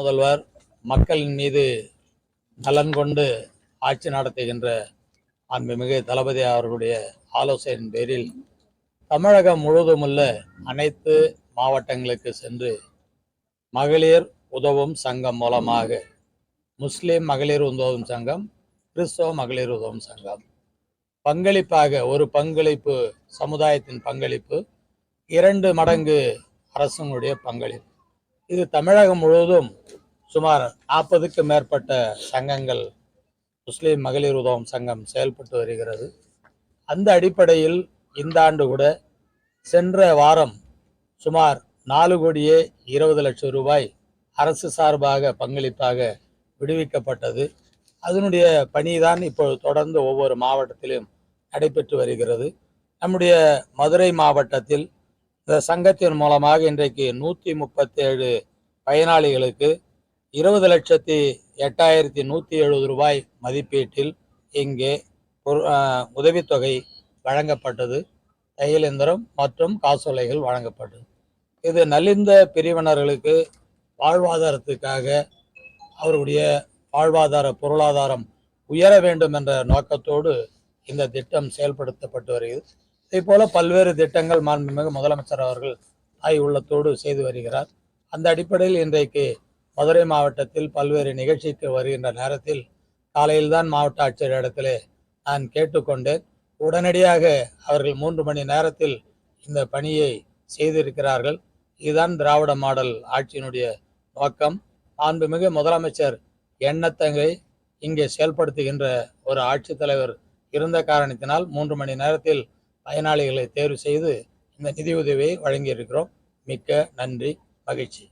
முதல்வர் மக்களின் மீது நலன் கொண்டு ஆட்சி நடத்துகின்ற அன்புமிகு தளபதி அவர்களுடைய ஆலோசனையின் பேரில் தமிழகம் முழுவதுமுள்ள அனைத்து மாவட்டங்களுக்கு சென்று மகளிர் உதவும் சங்கம் மூலமாக முஸ்லீம் மகளிர் உதவும் சங்கம் கிறிஸ்தவ மகளிர் உதவும் சங்கம். பங்களிப்பாக ஒரு பங்களிப்பு சமுதாயத்தின் பங்களிப்பு இரண்டு மடங்கு அரசனுடைய பங்களிப்பு. இது தமிழகம் முழுவதும் சுமார் நாற்பதுக்கு மேற்பட்ட சங்கங்கள் முஸ்லீம் மகளிர் உதவும் சங்கம் செயல்பட்டு வருகிறது. அந்த அடிப்படையில் இந்த ஆண்டு கூட சென்ற வாரம் சுமார் நாலு கோடியே இருபது லட்சம் ரூபாய் அரசு சார்பாக பங்களிப்பாக விடுவிக்கப்பட்டது. அதனுடைய பணிதான் இப்போது தொடர்ந்து ஒவ்வொரு மாவட்டத்திலும் நடைபெற்று வருகிறது. நம்முடைய மதுரை மாவட்டத்தில் இந்த சங்கத்தின் மூலமாக இன்றைக்கு நூற்றி முப்பத்தேழு பயனாளிகளுக்கு இருபது லட்சத்தி எட்டாயிரத்தி நூற்றி எழுபது ரூபாய் மதிப்பீட்டில் இங்கே உதவித்தொகை வழங்கப்பட்டது. தையல் மற்றும் காசோலைகள் வழங்கப்பட்டது. இது நலிந்த பிரிவினர்களுக்கு வாழ்வாதாரத்துக்காக அவருடைய வாழ்வாதார பொருளாதாரம் உயர வேண்டும் என்ற நோக்கத்தோடு இந்த திட்டம் செயல்படுத்தப்பட்டு வருகிறது. இதே போல பல்வேறு திட்டங்கள் மாண்புமிகு முதலமைச்சர் அவர்கள் தாய் உள்ளத்தோடு செய்து வருகிறார். அந்த அடிப்படையில் இன்றைக்கு மதுரை மாவட்டத்தில் பல்வேறு நிகழ்ச்சிக்கு வருகின்ற நேரத்தில் காலையில்தான் மாவட்ட ஆட்சியர் இடத்திலே நான் கேட்டுக்கொண்டேன். உடனடியாக அவர்கள் மூன்று மணி நேரத்தில் இந்த பணியை செய்திருக்கிறார்கள். இதுதான் திராவிட மாடல் ஆட்சியினுடைய நோக்கம். மாண்புமிகு முதலமைச்சர் எண்ணத்தங்கை இங்கே செயல்படுத்துகின்ற ஒரு ஆட்சித்தலைவர் இருந்த காரணத்தினால் மூன்று மணி நேரத்தில் பயனாளிகளை தேர்வு செய்து இந்த நிதியுதவியை வழங்கியிருக்கிறோம். மிக்க நன்றி மகிழ்ச்சி.